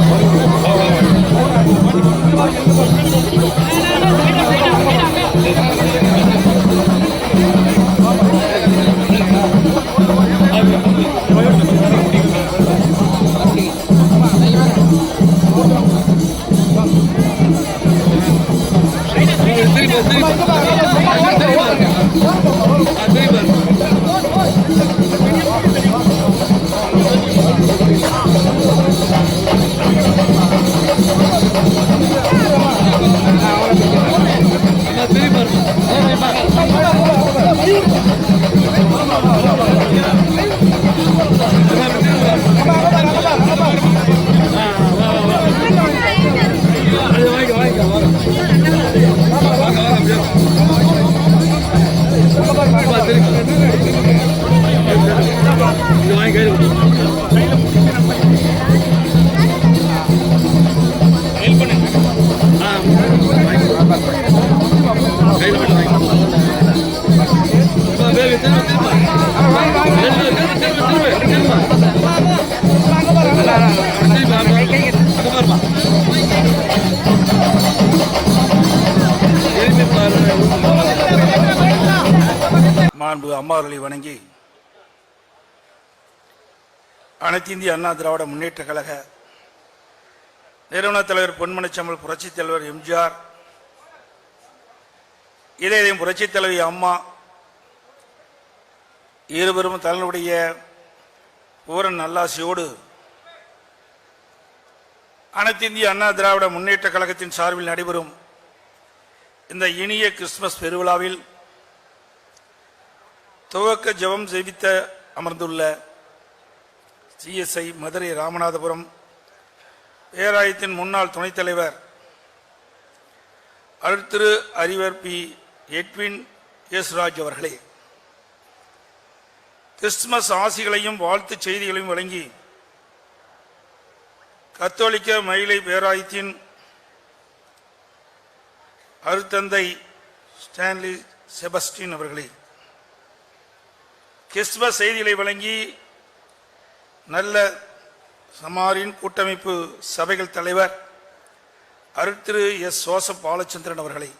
아, மாண்பு அம்மாவர்களை வணங்கி அனைத்து இந்திய அண்ணா திராவிட முன்னேற்ற கழக நிறுவன தலைவர் பொன்மனச்சம்பல் புரட்சித் தலைவர் எம்ஜிஆர் இதயம் புரட்சித் தலைவி அம்மா இருவரும் தன்னுடைய பூரன் நல்லாசியோடு அனைத்து இந்திய அண்ணா திராவிட முன்னேற்ற கழகத்தின் சார்பில் நடைபெறும் இந்த இனிய கிறிஸ்துமஸ் பெருவிழாவில் துவக்க ஜெபம் ஜெபித்த அமர்ந்துள்ள சிஎஸ்ஐ மதுரை ராமநாதபுரம் பேராயத்தின் முன்னாள் துணைத் தலைவர் அருத்திரு அறிவர் பி. எட்வின் யேசுராஜ் அவர்களே கிறிஸ்துமஸ் ஆசிகளையும் வாழ்த்துச் செய்திகளையும் வழங்கி கத்தோலிக்க மயிலை பேராயத்தின் அருத்தந்தை ஸ்டான்லி செபஸ்டின் அவர்களே கிறிஸ்துவ செய்திகளை வழங்கி நல்ல சமாரின் கூட்டமைப்பு சபைகள் தலைவர் அருத்திரு எஸ் சோசப் பாலச்சந்திரன் அவர்களை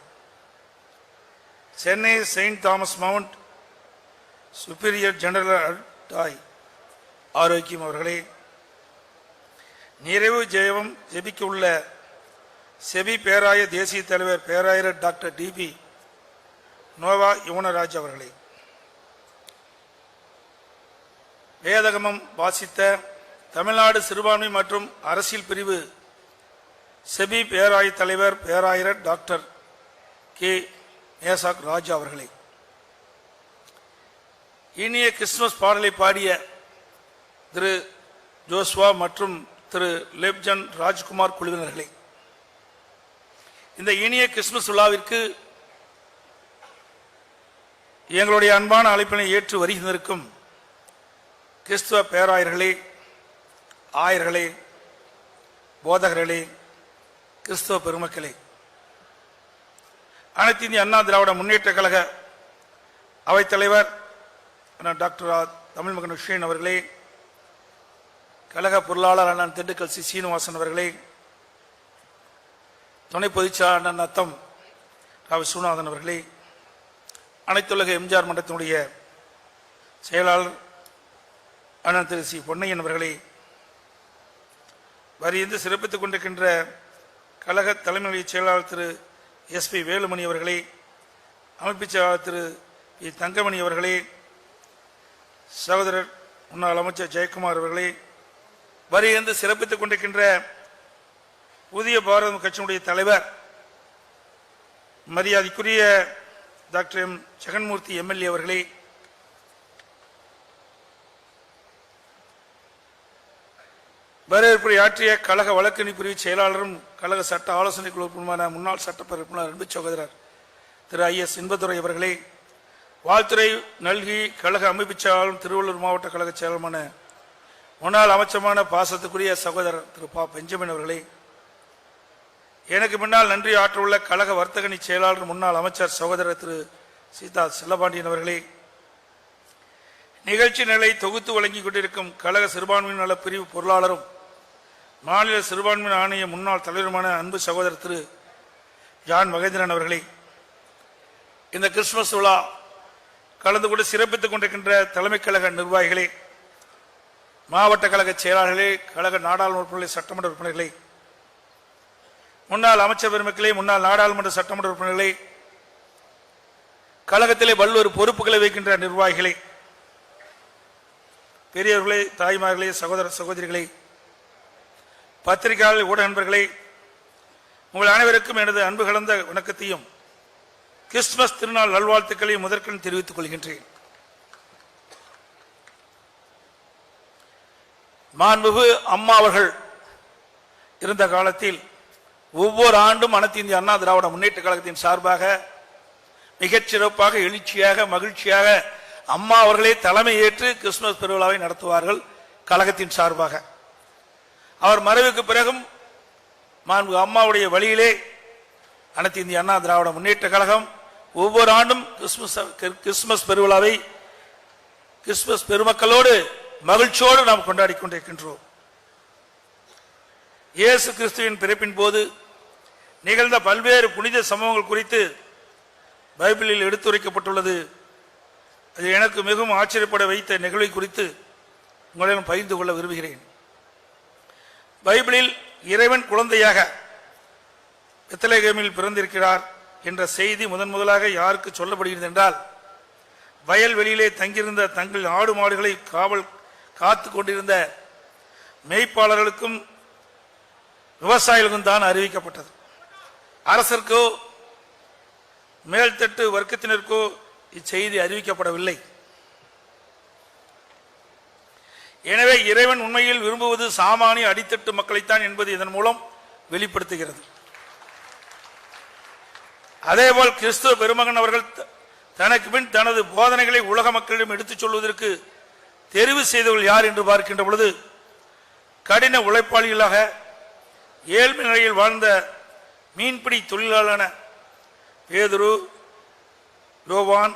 Chennai Saint Thomas Mount superior general அருட்டாய் Arockiam அவர்களே நிறைவு ஜெயவம் ஜெபிக்க உள்ள செபி பேராய தேசிய தலைவர் பேராயர் டாக்டர் டிபி நோவா யுவனராஜ் அவர்களே. வேதகமம் வாசித்த தமிழ்நாடு சிறுபான்மை மற்றும் அரசியல் பிரிவு செபி பேராய தலைவர் பேராயர் டாக்டர் கே. நேசாக் ராஜா அவர்களே. இனிய கிறிஸ்துமஸ் பாடலை பாடிய திரு ஜோஸ்வா மற்றும் திரு லெப்ஜன் ராஜ்குமார் குழுவினர்களே இந்த இனிய கிறிஸ்துமஸ் விழாவிற்கு எங்களுடைய அன்பான அழைப்பினை ஏற்று வருகின்றிருக்கும் கிறிஸ்துவ பேராயர்களே ஆயர்களே போதகர்களே கிறிஸ்துவ பெருமக்களே அனைத்து இந்திய அண்ணா திராவிட முன்னேற்ற கழக அவைத்தலைவர் டாக்டர் தமிழ் தமிழ்மகன் விஷயன் அவர்களே கழக பொருளாளர் அண்ணன் திண்டுக்கல் சி. சீனிவாசன் அவர்களே துணை பொதுச்சாளர் அண்ணன் நத்தம் ராவி சுநாதன் அவர்களே அனைத்துலக எம்ஜிஆர் மன்றத்தினுடைய செயலாளர் ஆனால் திரு சி பொன்னையன் அவர்களை வரியந்து சிறப்பித்துக் கொண்டிருக்கின்ற கழக தலைமை செயலாளர் திரு எஸ் பி வேலுமணி அவர்களே அமைப்பு செயலாளர் திரு பி தங்கமணி அவர்களே சகோதரர் முன்னாள் அமைச்சர் ஜெயக்குமார் அவர்களே வரியந்து சிறப்பித்துக் கொண்டிருக்கின்ற புதிய பாரத கட்சியினுடைய தலைவர் மரியாதைக்குரிய டாக்டர் எம் ஜெகன்மூர்த்தி எம்எல்ஏ அவர்களே வரவேற்புரை ஆற்றிய கழக வழக்கணி பிரிவு செயலாளரும் கழக சட்ட ஆலோசனை குழு உறுப்பினருமான முன்னாள் சட்டப்பேரவை உறுப்பினர் அன்பு சகோதரர் திரு ஐ எஸ் இன்பதுரை அவர்களே வாழ்த்துறை நல்கி கழக அமைப்பு செயலாளரும் திருவள்ளூர் மாவட்ட கழக செயலருமான முன்னாள் அமைச்சமான பாசத்துக்குரிய சகோதரர் திரு பா. பெஞ்சமின் அவர்களே எனக்கு முன்னால் நன்றி ஆற்றவுள்ள கழக வர்த்தகணி செயலாளர் முன்னாள் அமைச்சர் சகோதரர் திரு சீதா செல்லபாண்டியன் அவர்களே நிகழ்ச்சி நிலை தொகுத்து வழங்கிக் கொண்டிருக்கும் கழக சிறுபான்மையினர் நல பிரிவு பொருளாளரும் மாநில சிறுபான்மையினர் ஆணைய முன்னாள் தலைவருமான அன்பு சகோதரர் திரு ஜான் மகேந்திரன் அவர்களை இந்த கிறிஸ்துமஸ் விழா கலந்து கொண்டு சிறப்பித்துக் கொண்டிருக்கின்ற தலைமை கழக நிர்வாகிகளே மாவட்ட கழக செயலாளர்களே கழக நாடாளுமன்ற உறுப்பினர்களே சட்டமன்ற உறுப்பினர்களே முன்னாள் அமைச்சர் பெருமக்களே முன்னாள் நாடாளுமன்ற சட்டமன்ற உறுப்பினர்களே கழகத்திலே பல்வேறு பொறுப்புகளை வைக்கின்ற நிர்வாகிகளே பெரியவர்களே தாய்மார்களே சகோதர சகோதரிகளே பத்திரிகையாளர் ஊடக நண்பர்களே உங்கள் அனைவருக்கும் எனது அன்பு கலந்த வணக்கத்தையும் கிறிஸ்துமஸ் திருநாள் நல்வாழ்த்துக்களையும் முதற்கண் தெரிவித்துக் கொள்கின்றேன். மாண்புகு அம்மா அவர்கள் இருந்த காலத்தில் ஒவ்வொரு ஆண்டும் அனைத்து இந்திய அண்ணா திராவிட முன்னேற்ற கழகத்தின் சார்பாக மிகச்சிறப்பாக எழுச்சியாக மகிழ்ச்சியாக அம்மா அவர்களே தலைமை ஏற்று கிறிஸ்துமஸ் பெருவிழாவை நடத்துவார்கள் கழகத்தின் சார்பாக. அவர் மறைவுக்கு பிறகும் மாண்பு அம்மாவுடைய வழியிலே அனைத்து இந்திய அண்ணா திராவிட முன்னேற்ற கழகம் ஒவ்வொரு ஆண்டும் கிறிஸ்துமஸ் கிறிஸ்துமஸ் பெருவிழாவை கிறிஸ்துமஸ் பெருமக்களோடு மகிழ்ச்சியோடு நாம் கொண்டாடி கொண்டிருக்கின்றோம். இயேசு கிறிஸ்துவின் பிறப்பின் போது நிகழ்ந்த பல்வேறு புனித சம்பவங்கள் குறித்து பைபிளில் எடுத்துரைக்கப்பட்டுள்ளது. அது எனக்கு மிகவும் ஆச்சரியப்பட வைத்த நிகழ்வை குறித்து உங்களிடம் பகிர்ந்து கொள்ள விரும்புகிறேன். பைபிளில் இறைவன் குழந்தையாக பெத்தலேகமில் பிறந்திருக்கிறார் என்ற செய்தி முதன் முதலாக யாருக்கு சொல்லப்படுகிறது என்றால் வயல்வெளியிலே தங்கியிருந்த தங்கள் ஆடு மாடுகளை காவல் காத்து கொண்டிருந்த மேய்ப்பாளர்களுக்கும் விவசாயிகளுக்கும் தான் அறிவிக்கப்பட்டது. அரசர்க்கோ மேல்தட்டு வர்க்கத்தினருக்கோ இச்செய்தி அறிவிக்கப்படவில்லை. எனவே இறைவன் உண்மையில் விரும்புவது சாமானிய அடித்தட்டு மக்களைத்தான் என்பது இதன் மூலம் வெளிப்படுத்துகிறது. அதேபோல் கிறிஸ்துவ பெருமகன் அவர்கள் த- தனக்கு பின் தனது போதனைகளை உலக மக்களிடம் எடுத்துச் சொல்வதற்கு தெரிவு செய்தவர்கள் யார் என்று பார்க்கின்ற பொழுது கடின உழைப்பாளிகளாக ஏழ்மை நிலையில் வாழ்ந்த மீன்பிடி தொழிலாளரான பேதுரு யோவான்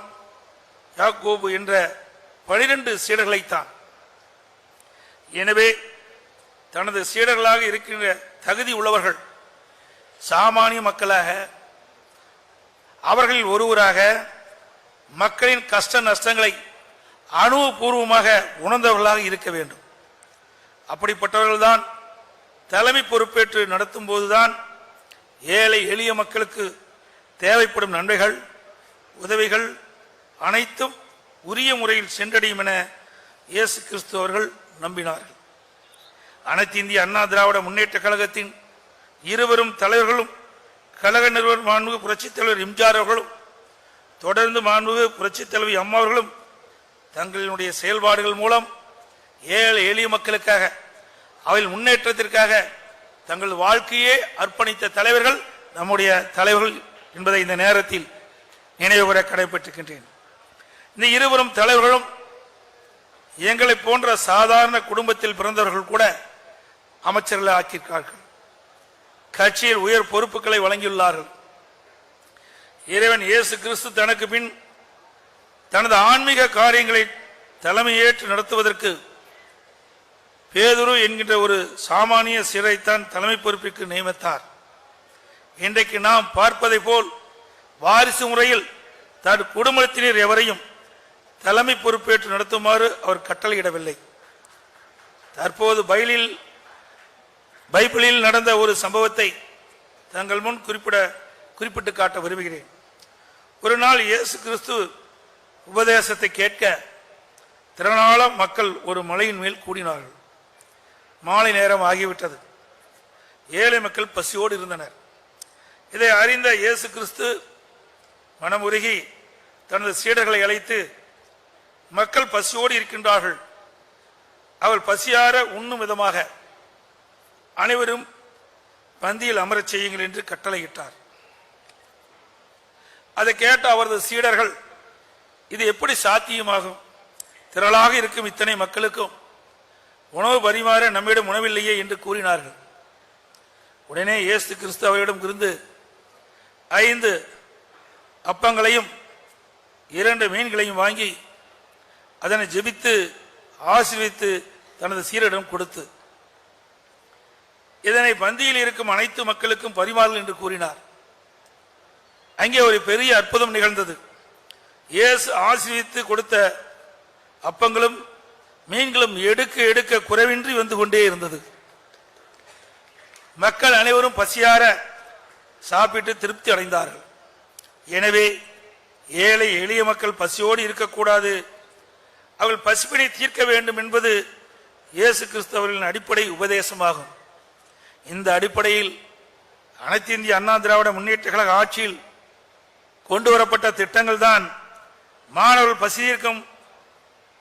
யாக்கோபு என்ற பனிரெண்டு சீடர்களைத்தான் எனவே தனது சீடர்களாக இருக்கின்ற தகுதி உள்ளவர்கள் சாமானிய மக்களாக அவர்களில் ஒருவராக மக்களின் கஷ்ட நஷ்டங்களை அனுபவபூர்வமாக உணர்ந்தவர்களாக இருக்க வேண்டும். அப்படிப்பட்டவர்கள்தான் தலைமை பொறுப்பேற்று நடத்தும் போதுதான் ஏழை எளிய மக்களுக்கு தேவைப்படும் நன்மைகள் உதவிகள் அனைத்தும் உரிய முறையில் சென்றடையும் என இயேசு கிறிஸ்து அவர்கள் நம்பினார்கள். அனைத்து இந்திய அண்ணா திராவிட முன்னேற்ற கழகத்தின் இருவரும் தலைவர்களும் கழக நிறுவனர் மாண்புகு புரட்சித் தலைவர் எம்ஜிஆர் அவர்களும் தொடர்ந்து மாண்புகு புரட்சித் தலைவி அம்மா அவர்களும் தங்களினுடைய செயல்பாடுகள் மூலம் ஏழை எளிய மக்களுக்காக அவையில் முன்னேற்றத்திற்காக தங்கள் வாழ்க்கையே அர்ப்பணித்த தலைவர்கள் நம்முடைய தலைவர்கள் என்பதை இந்த நேரத்தில் நினைவு கடைபெற்றிருக்கின்றேன். இந்த இருவரும் தலைவர்களும் எங்களை போன்ற சாதாரண குடும்பத்தில் பிறந்தவர்கள் கூட அமைச்சர்களை ஆக்கியிருக்கார்கள். கட்சியில் உயர் பொறுப்புகளை வழங்கியுள்ளார்கள். இறைவன் இயேசு கிறிஸ்து தனக்கு பின் தனது ஆன்மீக காரியங்களை தலைமையேற்று நடத்துவதற்கு பேதுரு என்கின்ற ஒரு சாமானிய சிறைத்தான் தலைமை பொறுப்பிற்கு நியமித்தார். இன்றைக்கு நாம் பார்ப்பதை போல் வாரிசு முறையில் தன் குடும்பத்தினர் எவரையும் தலைமை பொறுப்பேற்று நடத்துமாறு அவர் கட்டளையிடவில்லை. தற்போது பைலில் பைபிளில் நடந்த ஒரு சம்பவத்தை தங்கள் முன் குறிப்பிட குறிப்பிட்டு காட்ட விரும்புகிறேன். ஒரு நாள் இயேசு கிறிஸ்து உபதேசத்தை கேட்க திறனாள மக்கள் ஒரு மலையின் மேல் கூடினார்கள். மாலை நேரம் ஆகிவிட்டது. ஏழை மக்கள் பசியோடு இருந்தனர். இதை அறிந்த இயேசு கிறிஸ்து மனமுருகி தனது சீடர்களை அழைத்து மக்கள் பசியோடு இருக்கின்றார்கள். அவள் பசியார உண்ணும் விதமாக அனைவரும் பந்தியில் அமரச் செய்யுங்கள் என்று கட்டளையிட்டார். அதை கேட்ட அவரது சீடர்கள் இது எப்படி சாத்தியமாகும்? திரளாக இருக்கும் இத்தனை மக்களுக்கும் உணவு பரிமாற நம்மிடம் உணவில்லையே என்று கூறினார்கள். உடனே இயேசு கிறிஸ்து அவரிடம் இருந்து ஐந்து அப்பங்களையும் இரண்டு மீன்களையும் வாங்கி அதனை ஜெபித்து ஆசிர்வித்து தனது சீரிடம் கொடுத்து இதனை பந்தியில் இருக்கும் அனைத்து மக்களுக்கும் பரிமாறு என்று கூறினார். அங்கே ஒரு பெரிய அற்புதம் நிகழ்ந்தது. இயேசு ஆசிரியத்து கொடுத்த அப்பங்களும் மீன்களும் எடுக்க எடுக்க குறைவின்றி வந்து கொண்டே இருந்தது. மக்கள் அனைவரும் பசியார சாப்பிட்டு திருப்தி அடைந்தார்கள். எனவே ஏழை எளிய மக்கள் பசியோடு இருக்கக்கூடாது அவர்கள் பசிப்பினை தீர்க்க வேண்டும் என்பது இயேசு கிறிஸ்தவர்களின் அடிப்படை உபதேசமாகும். இந்த அடிப்படையில் அனைத்து இந்திய அண்ணா திராவிட முன்னேற்ற கழக ஆட்சியில் கொண்டு வரப்பட்ட திட்டங்கள் தான் மாணவர்கள் பசி தீர்க்கும்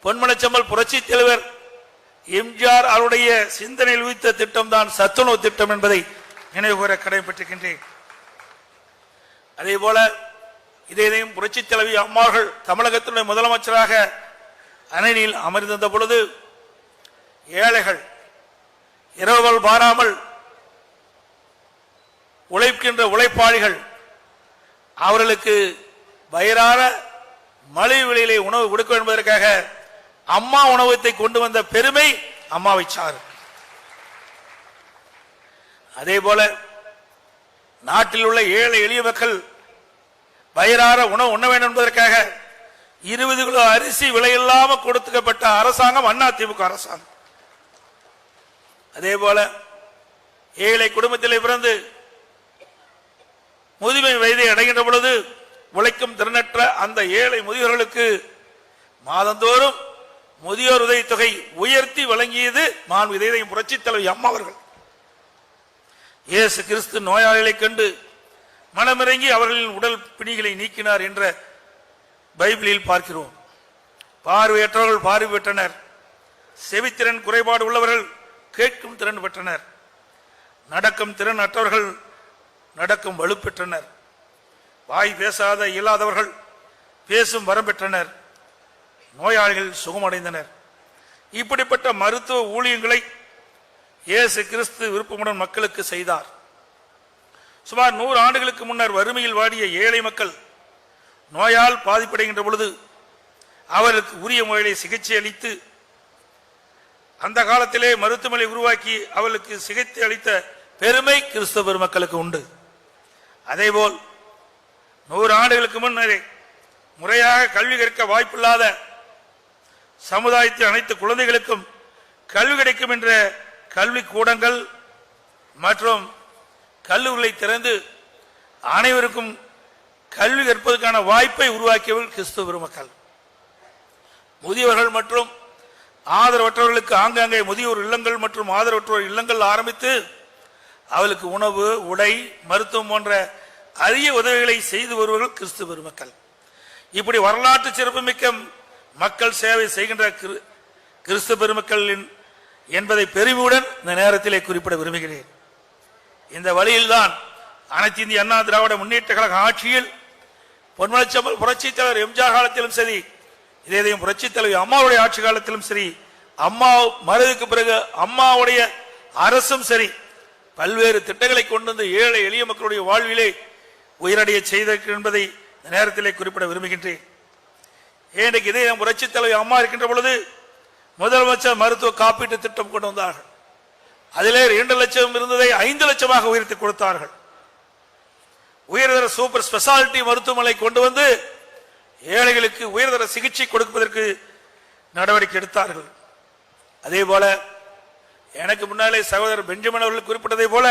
பொன்மனச்சம்பல் புரட்சி தலைவர் எம்ஜிஆர் அவருடைய சிந்தனையில் உயித்த திட்டம் தான் சத்துணவு திட்டம் என்பதை நினைவுகூர கடைபெற்றிருக்கின்றேன் அதே போல இதையும் புரட்சி தலைவி அம்மார்கள் தமிழகத்தினுடைய முதலமைச்சராக அணையில் அமர்ந்திருந்த பொழுது ஏழைகள் இரவுகள் பாராமல் உழைக்கின்ற உழைப்பாளிகள் அவர்களுக்கு வயிறார மலிவு விலையிலே உணவு கொடுக்க என்பதற்காக அம்மா உணவகத்தை கொண்டு வந்த பெருமை அம்மாவை சார் அதே போல நாட்டில் உள்ள ஏழை எளிய மக்கள் வயிறார உணவு உண்ண வேண்டும் என்பதற்காக இருபது கிலோ அரிசி விலையில்லாம கொடுத்துக்கப்பட்ட அரசாங்கம் அண்ணா திமுக அரசாங்கம். அதே போல ஏழை குடும்பத்தில் பிறந்து முதுமை வயதை அடைகின்ற பொழுது உழைக்கும் திறனற்ற அந்த ஏழை முதியோர்களுக்கு மாதந்தோறும் முதியோர் உதவி தொகை உயர்த்தி வழங்கியது மாண்பு இதயம் புரட்சி தலைவி அம்மா அவர்கள். இயேசு கிறிஸ்து நோயாளிகளைக் கண்டு மனமிறங்கி அவர்களின் உடல் பிணிகளை நீக்கினார் என்ற பைபிளில் பார்க்கிறோம். பார்வையற்றவர்கள் பார்வை பெற்றனர் செவித்திறன் குறைபாடு உள்ளவர்கள் கேட்கும் திறன் பெற்றனர். நடக்கும் திறன் அற்றவர்கள் நடக்கும் வலுப்பெற்றனர். வாய் பேசாத இயலாதவர்கள் பேசும் வரம் பெற்றனர். நோயாளிகள் சுகமடைந்தனர். இப்படிப்பட்ட மருத்துவ ஊழியங்களை இயேசு கிறிஸ்து விருப்பமுடன் மக்களுக்கு செய்தார். சுமார் நூறு ஆண்டுகளுக்கு முன்னர் வறுமையில் வாடிய ஏழை மக்கள் நோயால் பாதிப்படைகின்ற பொழுது அவருக்கு உரிய முறையிலே சிகிச்சை அளித்து அந்த காலத்திலே மருத்துவமனை உருவாக்கி அவளுக்கு சிகிச்சை அளித்த பெருமை கிறிஸ்தவ பெருமக்களுக்கு உண்டு. அதேபோல் நூறு ஆண்டுகளுக்கு முன்னரே முறையாக கல்வி கற்க வாய்ப்பில்லாத சமுதாயத்தின் அனைத்து குழந்தைகளுக்கும் கல்வி கிடைக்கும் என்ற கல்வி கூடங்கள் மற்றும் கல்லூரிகளை திறந்து அனைவருக்கும் கல்வி கற்பதற்கான வாய்ப்பை உருவாக்கியவர்கள் கிறிஸ்துவ பெருமக்கள். முதியவர்கள் மற்றும் ஆதரவற்றவர்களுக்கு ஆங்காங்கே முதியோர் இல்லங்கள் மற்றும் ஆதரவற்றோர் இல்லங்கள் ஆரம்பித்து அவளுக்கு உணவு உடை மருத்துவம் போன்ற அரிய உதவிகளை செய்து வருவர்கள் கிறிஸ்துவ பெருமக்கள். இப்படி வரலாற்று சிறப்புமிக்க மக்கள் சேவை செய்கின்ற கிரு- கிறிஸ்துவ பெருமக்களின் என்பதை பெருமையுடன் இந்த நேரத்திலே குறிப்பிட விரும்புகிறேன். இந்த வழியில்தான் அனைத்து இந்திய அண்ணா திராவிட முன்னேற்ற கழக ஆட்சியில் பொன்மனச்சம்பல் புரட்சித் தலைவர் எம்ஜிஆர் காலத்திலும் சரி இதேதையும் புரட்சித் தலைவர் அம்மாவுடைய ஆட்சி காலத்திலும் சரி அம்மா மருதுக்கு பிறகு அம்மாவுடைய அரசும் சரி பல்வேறு திட்டங்களை கொண்டு வந்து ஏழை எளிய மக்களுடைய வாழ்விலே உயிரடைய செய்திருக்கிறது என்பதை இந்த நேரத்திலே குறிப்பிட விரும்புகின்றேன். இன்றைக்கு இதே புரட்சித் தலைவர் அம்மா இருக்கின்ற பொழுது முதலமைச்சர் மருத்துவ காப்பீட்டு திட்டம் கொண்டு வந்தார்கள். அதிலே இரண்டு லட்சம் இருந்ததை ஐந்து லட்சமாக உயர்த்தி கொடுத்தார்கள். உயர்தர சூப்பர் ஸ்பெஷாலிட்டி மருத்துவமனை கொண்டு வந்து ஏழைகளுக்கு உயர்தர சிகிச்சை கொடுப்பதற்கு நடவடிக்கை எடுத்தார்கள். அதே போல எனக்கு முன்னாலே சகோதரர் பெஞ்சமின் அவர்கள் குறிப்பிட்டதை போல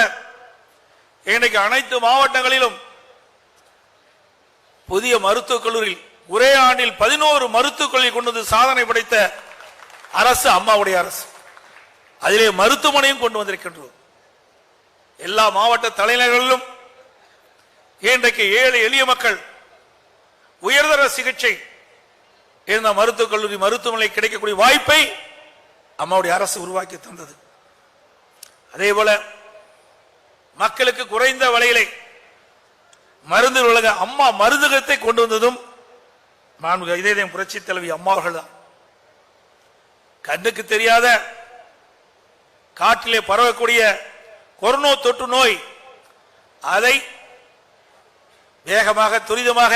இன்றைக்கு அனைத்து மாவட்டங்களிலும் புதிய மருத்துவக் கல்லூரியில் ஒரே ஆண்டில் பதினோரு மருத்துவக் கல்லூரி கொண்டு வந்து சாதனை படைத்த அரசு அம்மாவுடைய அரசு. அதிலே மருத்துவமனையும் கொண்டு வந்திருக்கின்றோம் எல்லா மாவட்ட தலைநகர்களிலும் இன்றைக்கு ஏழை எளிய மக்கள் உயர்தர சிகிச்சை இருந்த மருத்துவக் கல்லூரி மருத்துவமனை கிடைக்கக்கூடிய வாய்ப்பை அம்மாவுடைய அரசு உருவாக்கி தந்தது. அதே போல மக்களுக்கு குறைந்த விலையிலே மருந்து உலக அம்மா மருந்தகத்தை கொண்டு வந்ததும் நான் இதே புரட்சி தலைவி அம்மாவர்கள் தான் கண்ணுக்கு தெரியாத காட்டிலே பரவக்கூடிய கொரோனா தொற்று நோய் அதை வேகமாக துரிதமாக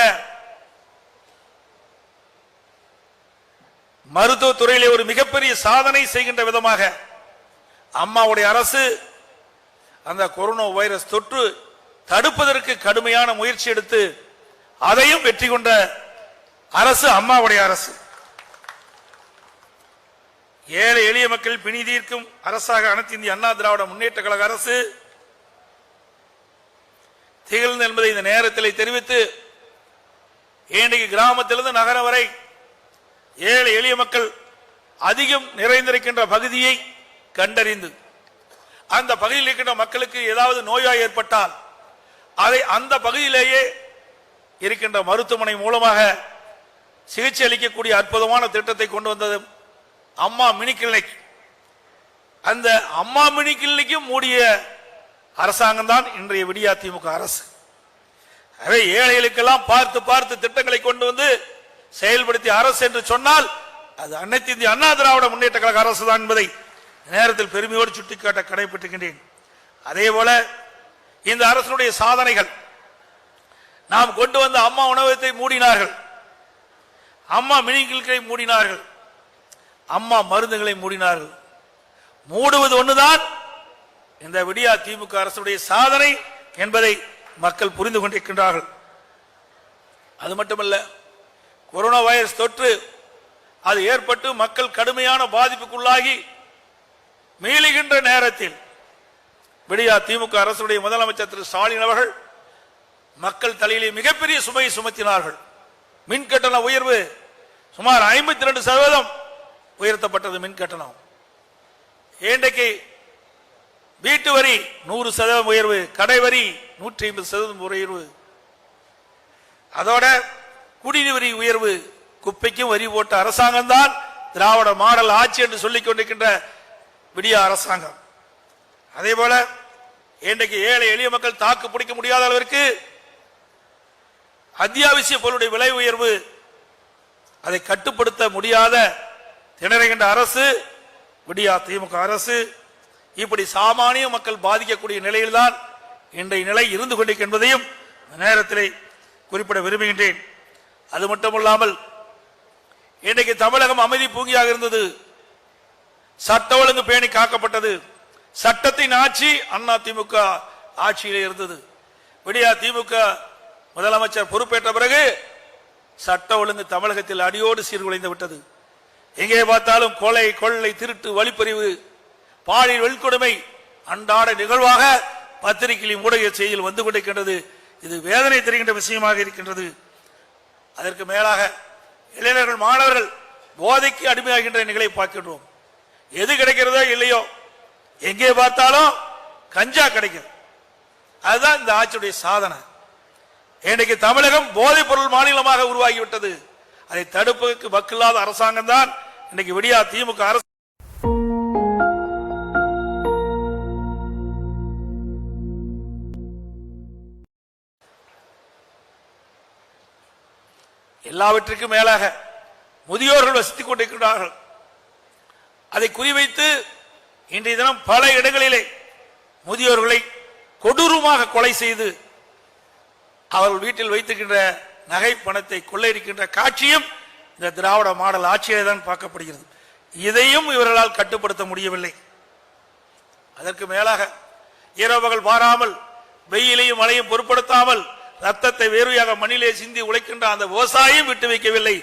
மருத்துவத்துறையிலே ஒரு மிகப்பெரிய சாதனை செய்கின்ற விதமாக அம்மாவுடைய அரசு அந்த கொரோனா வைரஸ் தொற்று தடுப்பதற்கு கடுமையான முயற்சி எடுத்து அதையும் வெற்றி கொண்ட அரசு அம்மாவுடைய அரசு. ஏழை எளிய மக்கள் பிணி தீர்க்கும் அரசாக அனைத்து இந்திய அண்ணா திராவிட முன்னேற்ற கழக அரசு திகழ்ந்து என்பதை இந்த நேரத்தில் தெரிவித்து இன்றைக்கு கிராமத்திலிருந்து நகரம் வரை ஏழை எளிய மக்கள் அதிகம் நிறைந்திருக்கின்ற பகுதியை கண்டறிந்து அந்த பகுதியில் இருக்கின்ற மக்களுக்கு ஏதாவது நோயாய் ஏற்பட்டால் அதை அந்த பகுதியிலேயே இருக்கின்ற மருத்துவமனை மூலமாக சிகிச்சை அளிக்கக்கூடிய அற்புதமான திட்டத்தை கொண்டு வந்தது அம்மா மினி கிளினிக் அந்த அம்மா மினி கிளினிக்கும் மூடிய அரசாங்கம் தான் இன்றைய விடியா திமுக அரசு. அதை ஏழைகளுக்கெல்லாம் பார்த்து பார்த்து திட்டங்களை கொண்டு வந்து செயல்படுத்திய அரசு என்று சொன்னால் அது அனைத்து இந்திய அண்ணா திராவிட முன்னேற்ற கழக அரசு தான் என்பதை நேரத்தில் பெருமையோடு சுட்டிக்காட்ட கடைபிடிக்கின்றேன் அதே போல இந்த அரசனுடைய சாதனைகள் நாம் கொண்டு வந்த அம்மா உணவகத்தை மூடினார்கள் அம்மா மினிகில்களை மூடினார்கள் அம்மா மருந்துகளை மூடினார்கள். மூடுவது ஒன்றுதான் இந்த விடியா திமுக அரசுடைய சாதனை என்பதை மக்கள் புரிந்து கொண்டிருக்கின்றார்கள். அது மட்டுமல்ல கொரோனா வைரஸ் தொற்று அது ஏற்பட்டு மக்கள் கடுமையான பாதிப்புக்குள்ளாகி மீளுகின்ற நேரத்தில் விடியா திமுக அரசுடைய முதலமைச்சர் திரு ஸ்டாலின் அவர்கள் மக்கள் தலையிலே மிகப்பெரிய சுமையை சுமத்தினார்கள். மின் கட்டண உயர்வு சுமார் ஐம்பத்தி ரெண்டு சதவீதம் உயர்த்தப்பட்டது மின் கட்டணம். இன்றைக்கு வீட்டு வரி நூறு சதவீதம் உயர்வு கடை வரி நூற்றி ஐம்பது சதவீதம் உயர்வு. அதோட குடிநீர் வரி உயர்வு குப்பைக்கும் வரி போட்ட அரசாங்கம் தான் திராவிட மாடல் ஆட்சி என்று சொல்லிக் கொண்டிருக்கின்ற விடிய அரசாங்கம். அதே போல இன்றைக்கு ஏழை எளிய மக்கள் தாக்கு பிடிக்க முடியாத அளவிற்கு அத்தியாவசிய பொருளுடைய விலை உயர்வு அதை கட்டுப்படுத்த முடியாத திணறுகின்ற அரசு விடியா திமுக அரசு இப்படி சாமானிய மக்கள் பாதிக்கக்கூடிய நிலையில்தான் இன்றைய நிலை இருந்து கொண்டிருக்கின்றதையும் நேரத்திலே குறிப்பிட விரும்புகின்றேன். அது மட்டுமல்லாமல் இன்றைக்கு தமிழகம் அமைதி பூங்கியாக இருந்தது. சட்ட ஒழுங்கு பேணி காக்கப்பட்டது. சட்டத்தின் ஆட்சி அண்ணா திமுக ஆட்சியிலே இருந்தது. விடியா திமுக முதலமைச்சர் பொறுப்பேற்ற பிறகு சட்ட ஒழுங்கு தமிழகத்தில் அடியோடு சீர்குலைந்து விட்டது. எங்கே பார்த்தாலும் கொலை கொள்ளை திருட்டு வழிப்பறிவு பாலியல் வன்கொடுமை அன்றாட நிகழ்வாக பத்திரிகையில் ஊடக செய்தியில் வந்து கொண்டிருக்கின்றது. இது வேதனை தெரிகின்ற விஷயமாக இருக்கின்றது. அதற்கு மேலாக இளைஞர்கள் மாணவர்கள் போதைக்கு அடிமையாகின்ற நிகழை பார்க்கின்றோம். எது கிடைக்கிறதோ இல்லையோ எங்கே பார்த்தாலும் கஞ்சா கிடைக்கும் அதுதான் இந்த ஆட்சியுடைய சாதனை. இன்றைக்கு தமிழகம் போதைப் பொருள் மாநிலமாக உருவாகிவிட்டது. அதை தடுப்பதற்கு வக்கில்லாத அரசாங்கம் தான் இன்னைக்கு விடியா திமுக அரசு எல்லாவற்றிற்கும் மேலாக முதியோர்கள் வசித்துக் கொண்டிருக்கிறார்கள். அதை குறிவைத்து இன்றைய தினம் பல இடங்களிலே முதியோர்களை கொடூரமாக கொலை செய்து அவர்கள் வீட்டில் வைத்திருக்கின்ற நகை பணத்தை கொள்ளையடிக்கின்ற காட்சியும் இந்த திராவிட மாடல் ஆட்சியிலே தான் பார்க்கப்படுகிறது. இதையும் இவர்களால் கட்டுப்படுத்த முடியவில்லை. அதற்கு மேலாக இரவுகள் பாராமல் வெயிலையும் மழையும் பொருட்படுத்தாமல் ரத்தத்தை வேர்வையாக மண்ணிலே சிந்தி உழைக்கின்ற அந்த விவசாயியும் விட்டு வைக்கவில்லை.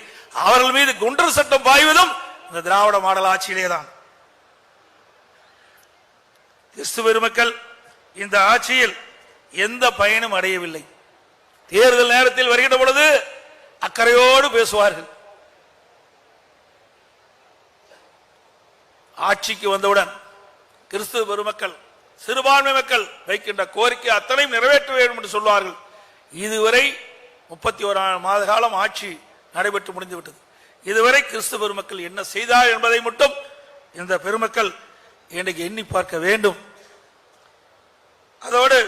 அவர்கள் மீது குண்டர் சட்டம் பாய்வதும் இந்த திராவிட மாடல் ஆட்சியிலே தான் கிறிஸ்துவ பெருமக்கள் இந்த ஆட்சியில் எந்த பயனும் அடையவில்லை. தேர்தல் நேரத்தில் வருகின்ற பொழுது அக்கறையோடு பேசுவார்கள். ஆட்சிக்கு வந்தவுடன் கிறிஸ்துவ பெருமக்கள் சிறுபான்மை மக்கள் வைக்கின்ற கோரிக்கை அத்தனையும் நிறைவேற்ற வேண்டும் என்று சொல்வார்கள். இதுவரை முப்பத்தி ஓராம் மாத காலம் ஆட்சி நடைபெற்று முடிந்துவிட்டது. இதுவரை கிறிஸ்து பெருமக்கள் என்ன செய்தார் என்பதை மட்டும் இந்த பெருமக்கள் இன்றைக்கு எண்ணி பார்க்க வேண்டும். அதோடு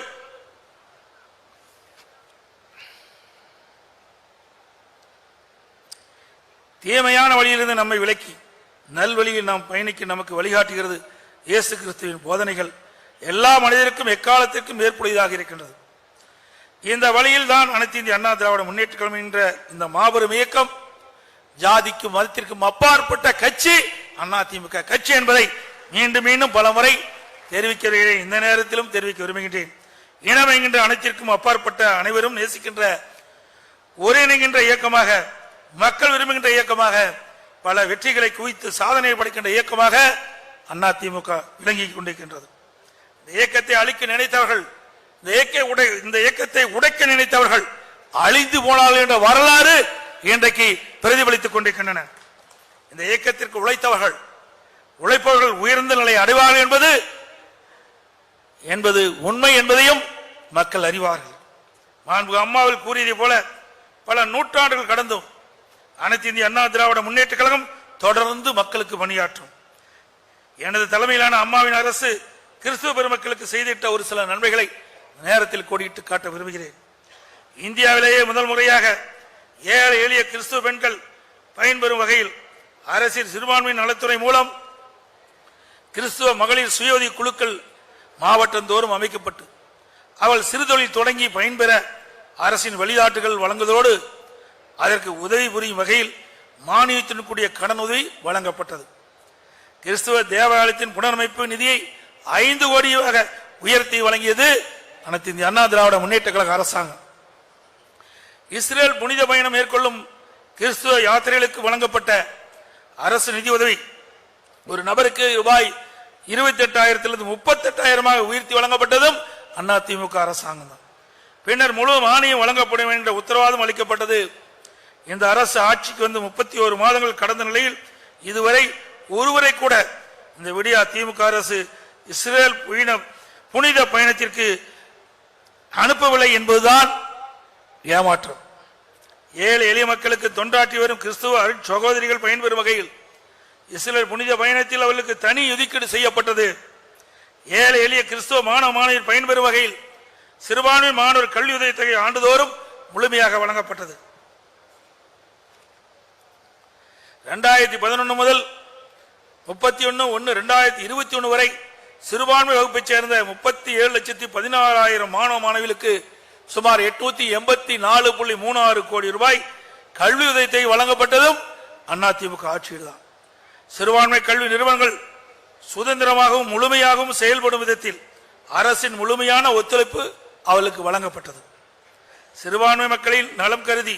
தீமையான வழியிலிருந்து நம்மை விலக்கி நல்வழியில் நாம் பயணிக்க நமக்கு வழிகாட்டுகிறது இயேசு கிறிஸ்துவின் போதனைகள். எல்லா மனிதருக்கும் எக்காலத்திற்கும் ஏற்புடையதாக இருக்கின்றது. இந்த வழியில் தான் அனைத்து இந்திய அண்ணா திராவிட முன்னேற்ற கழகம் என்ற இந்த மாபெரும் இயக்கம் ஜாதிக்கும் மதத்திற்கும் அப்பாற்பட்ட கட்சி அண்ணா திமுக கட்சி என்பதை மீண்டும் மீண்டும் பல முறை தெரிவிக்கிறேன். இந்த நேரத்திலும் தெரிவிக்க விரும்புகின்றேன். இனம் என்கின்ற அனைத்திற்கும் அப்பாற்பட்ட அனைவரும் நேசிக்கின்ற ஒருங்கிணைகின்ற இயக்கமாக மக்கள் விரும்புகின்ற இயக்கமாக பல வெற்றிகளை குவித்து சாதனை படைக்கின்ற இயக்கமாக அதிமுக விளங்கிக் கொண்டிருக்கின்றது. இந்த இயக்கத்தை அழிக்க நினைத்தவர்கள் இந்த இயக்க உடை இந்த இயக்கத்தை உடைக்க நினைத்தவர்கள் அழிந்து போனார்கள் என்ற வரலாறு இன்றைக்கு பிரதிபலித்துக் கொண்டிருக்கின்றன. இந்த இயக்கத்திற்கு உழைத்தவர்கள் உழைப்பவர்கள் உயர்ந்த நிலை அடைவார்கள் என்பது என்பது உண்மை என்பதையும் மக்கள் அறிவார்கள். மாண்பு அம்மாவில் கூறியதை போல பல நூற்றாண்டுகள் கடந்தும் அனைத்து இந்திய அண்ணா திராவிட முன்னேற்ற கழகம் தொடர்ந்து மக்களுக்கு பணியாற்றும். எனது தலைமையிலான அம்மாவின் அரசு கிறிஸ்துவ பெருமக்களுக்கு செய்திட்ட ஒரு சில நன்மைகளை நேரத்தில் கோடிட்டு காட்ட விரும்புகிறேன். இந்தியாவிலேயே முதல் முறையாக ஏழை எளிய கிறிஸ்துவ பெண்கள் பயன்பெறும் வகையில் அரசின் சிறுபான்மை நலத்துறை மூலம் கிறிஸ்துவ மகளிர் சுயோதி குழுக்கள் மாவட்டந்தோறும் அமைக்கப்பட்டு அவள் சிறுதொழில் தொடங்கி பயன்பெற அரசின் வழிகாட்டுகள் வழங்குவதோடு அதற்கு உதவி புரியும் வகையில் மானியத்துடன் கூடிய கடன் உதவி வழங்கப்பட்டது. கிறிஸ்துவ தேவாலயத்தின் புனரமைப்பு நிதியை ஐந்து கோடியாக உயர்த்தி வழங்கியது அனைத்து இந்திய அண்ணா திராவிட முன்னேற்ற கழக அரசாங்கம். இஸ்ரேல் புனித பயணம் மேற்கொள்ளும் கிறிஸ்துவ யாத்திரைகளுக்கு வழங்கப்பட்ட அரசு நிதி உதவி ஒரு நபருக்கு ரூபாய் இருபத்தி எட்டாயிரத்திலிருந்து முப்பத்தி எட்டாயிரமாக உயர்த்தி வழங்கப்பட்டதும் அதிமுக அரசாங்கம் தான். பின்னர் முழு மானியம் வழங்கப்படும் என்ற உத்தரவாதம் அளிக்கப்பட்டது. இந்த அரசு ஆட்சிக்கு வந்து முப்பத்தி ஒரு மாதங்கள் கடந்த நிலையில் இதுவரை ஒருவரை கூட இந்த விடியா திமுக அரசு இஸ்ரேல் புனித பயணத்திற்கு அனுப்பவில்லை என்பதுதான் ஏமாற்றம். ஏழு எளிய மக்களுக்கு தொண்டாற்றி வரும் கிறிஸ்துவ அருட் சகோதரிகள் பயன்பெறும் வகையில் இஸ்ரேல் புனித பயணத்தில் அவர்களுக்கு தனி ஒதுக்கீடு செய்யப்பட்டது. ஏழை எளிய கிறிஸ்துவ மாணவ மாணவியர் பயன்பெறும் வகையில் சிறுபான்மை மாணவர் கல்வி உதவித்தொகை ஆண்டுதோறும் முழுமையாக வழங்கப்பட்டது. இரண்டாயிரத்தி பதினொன்று முதல் முப்பத்தி ஒன்று ஒன்று ரெண்டாயிரத்தி இருபத்தி ஒன்று வரை சிறுபான்மை வகுப்பைச் சேர்ந்த முப்பத்தி ஏழு லட்சத்தி பதினாறாயிரம் மாணவ மாணவிகளுக்கு சுமார் எட்நூத்தி எண்பத்தி நாலு புள்ளி மூணு ஆறு கோடி ரூபாய் கல்வி உதயத்தை வழங்கப்பட்டதும் அதிமுக ஆட்சியில் தான் சிறுபான்மை கல்வி நிறுவனங்கள் சுதந்திரமாகவும் முழுமையாகவும் செயல்படும் விதத்தில் அரசின் முழுமையான ஒத்துழைப்பு அவளுக்கு வழங்கப்பட்டது. சிறுபான்மை மக்களின் நலம் கருதி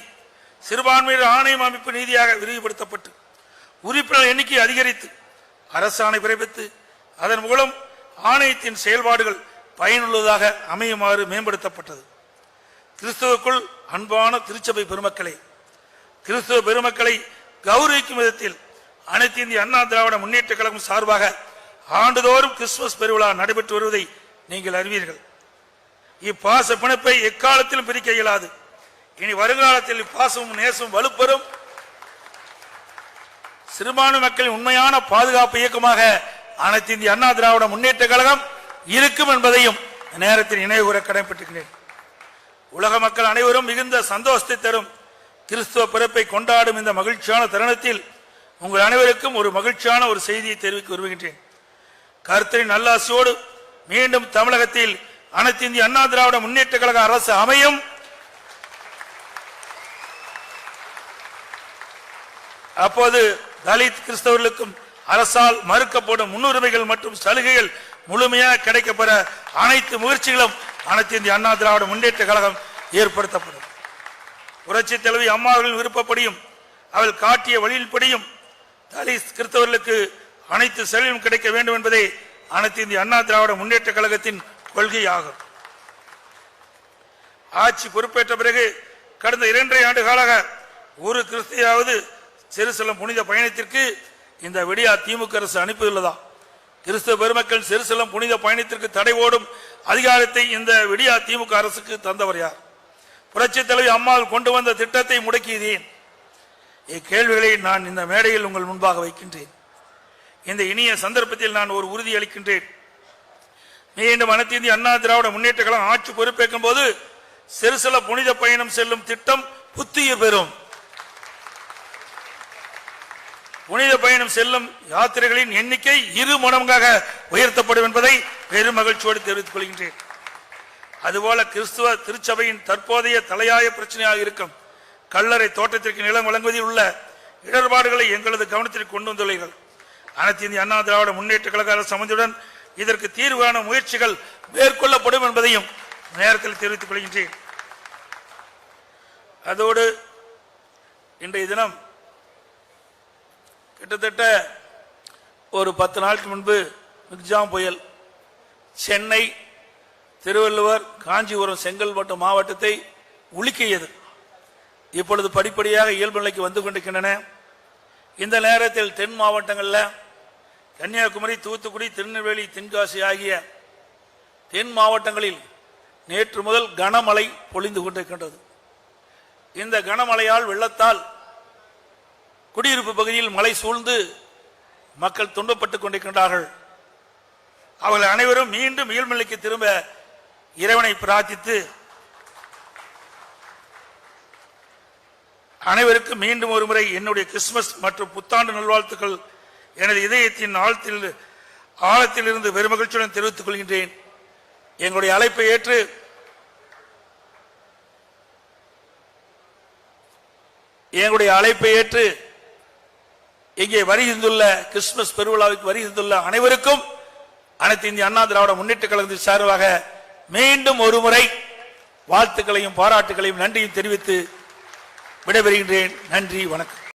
சிறுபான்மையினர் ஆணையம் அமைப்பு நீதியாக விரிவுபடுத்தப்பட்டு உறுப்பினர் எண்ணிக்கை அதிகரித்து அரசாணை பிறப்பித்து அதன் மூலம் ஆணையத்தின் செயல்பாடுகள் பயனுள்ளதாக அமையுமாறு மேம்படுத்தப்பட்டது. கிறிஸ்துவுக்குள் அன்பான திருச்சபை பெருமக்களை கிறிஸ்துவ பெருமக்களை கௌரவிக்கும் விதத்தில் அனைத்து இந்திய அண்ணா திராவிட முன்னேற்ற கழகம் சார்பாக ஆண்டுதோறும் கிறிஸ்துமஸ் பெருவிழா நடைபெற்று வருவதை நீங்கள் அறிவீர்கள். இப்பாச பிணைப்பை எக்காலத்திலும் பிரிக்க இயலாது. இனி வருங்காலத்தில் இப்பாசமும் நேசமும் வலுப்பெறும். சிறுபான்மை மக்களின் உண்மையான பாதுகாப்பு இயக்கமாக அனைத்து இந்திய அண்ணா திராவிட முன்னேற்ற கழகம் இருக்கும் என்பதையும் நேரத்தில் நினைவுகூர கடமைப்பட்டிருக்கிறேன். உலக மக்கள் அனைவரும் மிகுந்த சந்தோஷத்தை தரும் கிறிஸ்துவ பிறப்பை கொண்டாடும் இந்த மகிழ்ச்சியான தருணத்தில் உங்கள் அனைவருக்கும் ஒரு மகிழ்ச்சியான ஒரு செய்தியை தெரிவிக்க விரும்புகின்றேன். கருத்தரின் நல்லாசியோடு மீண்டும் தமிழகத்தில் அனைத்து இந்திய அண்ணா திராவிட முன்னேற்ற கழக அரசு அமையும். அப்போது தலித் கிறிஸ்தவர்களுக்கும் அரசால் மறுக்கப்படும் முன்னுரிமைகள் மற்றும் சலுகைகள் முழுமையாக கிடைக்கப்பெற அனைத்து முயற்சிகளும் அனைத்து இந்திய அண்ணா திராவிட முன்னேற்ற கழகம் ஏற்படுத்தப்படும் புரட்சி தலைவி அம்மாவர்களின் விருப்பப்படியும் அவள் காட்டிய வழியின்படியும் தலித் கிறிஸ்தவர்களுக்கு அனைத்து செல்வம் கிடைக்க வேண்டும் என்பதே அனைத்து இந்திய அண்ணா திராவிட முன்னேற்ற கழகத்தின் கொள்கையாகும். ஆட்சி பொறுப்பேற்ற பிறகு கடந்த இரண்டரை ஆண்டு காலாக ஒரு கிறிஸ்தியாவது செருசலம் புனித பயணத்திற்கு இந்த விடியா திமுக அரசு அனுப்பியுள்ளதா? கிறிஸ்தவ பெருமக்கள் செருசலம் புனித பயணத்திற்கு தடை ஓடும் அதிகாரத்தை இந்த விடியா திமுக அரசுக்கு தந்தவர் யார்? புரட்சி தலைவி அம்மாள் கொண்டு வந்த திட்டத்தை முடக்கியதேன்? இக்கேள்விகளை நான் இந்த மேடையில் உங்கள் முன்பாக வைக்கின்றேன். இந்த இனிய சந்தர்ப்பத்தில் நான் ஒரு உறுதி அளிக்கின்றேன். மீண்டும் அனைத்து இந்திய அண்ணா திராவிட முன்னேற்ற கழகம் ஆட்சி பொறுப்பேற்கும் போது சிறுசல புனித பயணம் செல்லும் திட்டம் புத்துயிர் பெறும். புனித பயணம் செல்லும் யாத்திரைகளின் எண்ணிக்கை இரு மடங்காக உயர்த்தப்படும் என்பதை பெருமகிழ்ச்சியோடு தெரிவித்துக் கொள்கின்றேன். அதுபோல கிறிஸ்துவ திருச்சபையின் தற்போதைய தலையாய பிரச்சனையாக இருக்கும் கல்லறை தோட்டத்திற்கு நிலம் வழங்குவதில் உள்ள இடர்பாடுகளை எங்களது கவனத்திற்கு கொண்டு வந்துள்ளீர்கள். அனைத்து இந்திய அண்ணா திராவிட முன்னேற்ற கழக அரசு இதற்கு இதற்கு தீர்வான முயற்சிகள் மேற்கொள்ளப்படும் என்பதையும் நேரத்தில் தெரிவித்துக் கொள்கின்றேன். அதோடு இன்றைய தினம் கிட்டத்தட்ட ஒரு பத்து நாளுக்கு முன்பு மிக்ஜாம் புயல் சென்னை திருவள்ளுவர் காஞ்சிபுரம் செங்கல்பட்டு மாவட்டத்தை உலுக்கியது. இப்பொழுது படிப்படியாக இயல்பு நிலைக்கு வந்து கொண்டிருக்கின்றன. இந்த நேரத்தில் தென் மாவட்டங்களில் கன்னியாகுமரி தூத்துக்குடி திருநெல்வேலி தென்காசி ஆகிய தென் மாவட்டங்களில் நேற்று முதல் கனமழை பொழிந்து கொண்டிருக்கின்றது. இந்த கனமழையால் வெள்ளத்தால் குடியிருப்பு பகுதியில் மழை சூழ்ந்து மக்கள் துன்பப்பட்டுக் கொண்டிருக்கின்றார்கள். அவர்கள் அனைவரும் மீண்டும் இயல்நிலைக்கு திரும்ப இறைவனை பிரார்த்தித்து அனைவருக்கும் மீண்டும் ஒரு முறை என்னுடைய கிறிஸ்துமஸ் மற்றும் புத்தாண்டு நல்வாழ்த்துக்கள். எனது இதயத்தின் ஆழத்தில் ஆழத்தில் இருந்து பெருமகிழ்ச்சியுடன் தெரிவித்துக் கொள்கின்றேன். எங்களுடைய அழைப்பை ஏற்று எங்களுடைய அழைப்பை ஏற்று இங்கே வருகின்றுள்ள கிறிஸ்துமஸ் பெருவிழாவுக்கு வருகின்றுள்ள அனைவருக்கும் அனைத்து இந்திய அண்ணா திராவிட முன்னேற்ற கழகத்தின் சார்பாக மீண்டும் ஒருமுறை வாழ்த்துக்களையும் பாராட்டுகளையும் நன்றியும் தெரிவித்து விடைபெறுகின்றேன். நன்றி வணக்கம்.